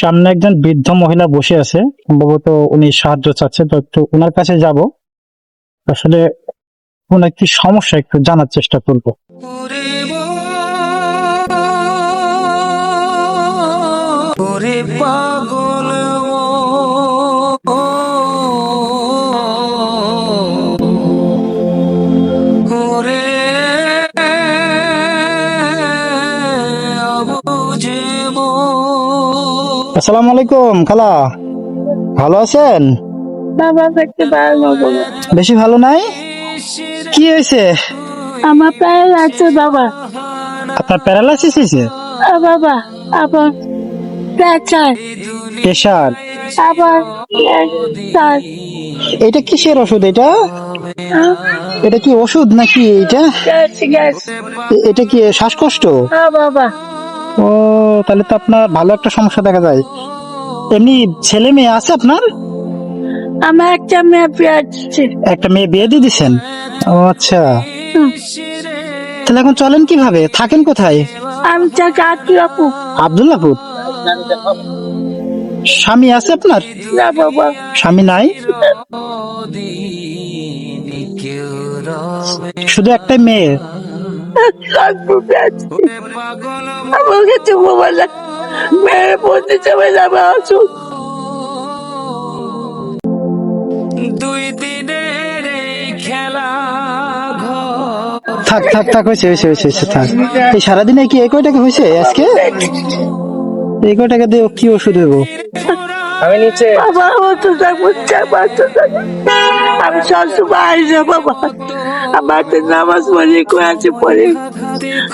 সামনে একজন বৃদ্ধ মহিলা বসে আছে। সম্ভবত উনি সাহায্য চাচ্ছে, তো একটু ওনার কাছে যাব। আসলে ওনার কি সমস্যা একটু জানার চেষ্টা করব। পাগল। আসসালামু আলাইকুম খালা। ভালো আছেন? বেশি ভালো নাই? কি হয়েছে? আমার পায়ে লাগছে বাবা। আপনার প্যারালাইসিস হয়েছে? বাবা আবার এটা কিসের ওষুধ এটা? এটা কি ওষুধ নাকি এটা এটা কি শ্বাসকষ্ট? বাবা। ও তাহলে তো আপনার ভালো একটা সমস্যা দেখা যায়। এমনি ছেলে মেয়ে আছে আপনার? আমার একটা মেয়ে বিয়ে পেয়েছে একটা মেয়ে বিয়ে দিয়ে দিছেন? ও আচ্ছা। তাহলে এখন চলেন কীভাবে? থাকেন কোথায়? আমি তো কাকি আপু স্বামী আছে আপনার? না বাবা। স্বামী নাই? শুধু একটা মেয়ে। বলতে যাবে আসুন দুই দিনের খেলা ঘর। থাক থাক থাক হয়েছে হয়েছে হয়েছে হয়েছে, থাক। এই সারাদিনে কি এই কয় টাকা হয়েছে আজকে? এই কয় টাকা দিয়ে কি ওষুধ দেবো? বাবা আমার তো থাকব আমার তো আমি সবসময় আসব বাবা। আমার তো নামাজ পড়ি কোরআন পড়ি।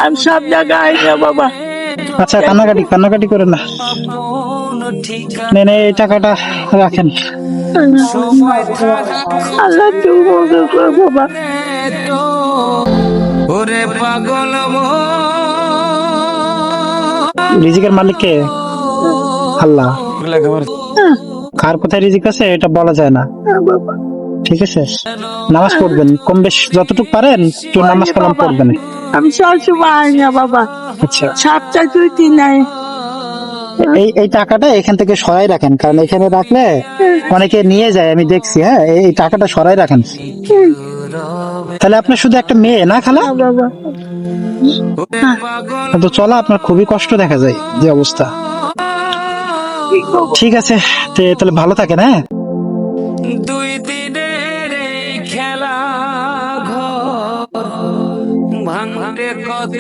আমি সব জায়গায় আসব বাবা। আচ্ছা কান্নাকাটি কান্নাকাটি করে না। মন এই টাকাটা রাখেন। আল্লাহ তুমি বাবা। তো ওরে পাগল রিজিকের মালিক কে? আল্লাহ। কার কোথায় রিজিক আছে এটা বলা যায় না। ঠিক আছে? নামাজ পড়বেন কম বেশ যতটুকু পারেন একটু নামাজ কালাম পড়বেন। আমি সবসময় আসব বাবা। আচ্ছা। সাতটা দুই তিন নাই এই এই টাকাটা এখান থেকে সরাই রাখেন কারণ এখানে রাখলে অনেকে নিয়ে যায় আমি দেখছি হ্যাঁ? এই টাকাটা সরাই রাখেন। তাহলে আপনার শুধু একটা মেয়ে না খালা? তো চলা আপনার খুবই কষ্ট দেখা যায় যে অবস্থা। ঠিক আছে তাহলে ভালো থাকেন হ্যাঁ? দুই দিনের খেলা ঘর কত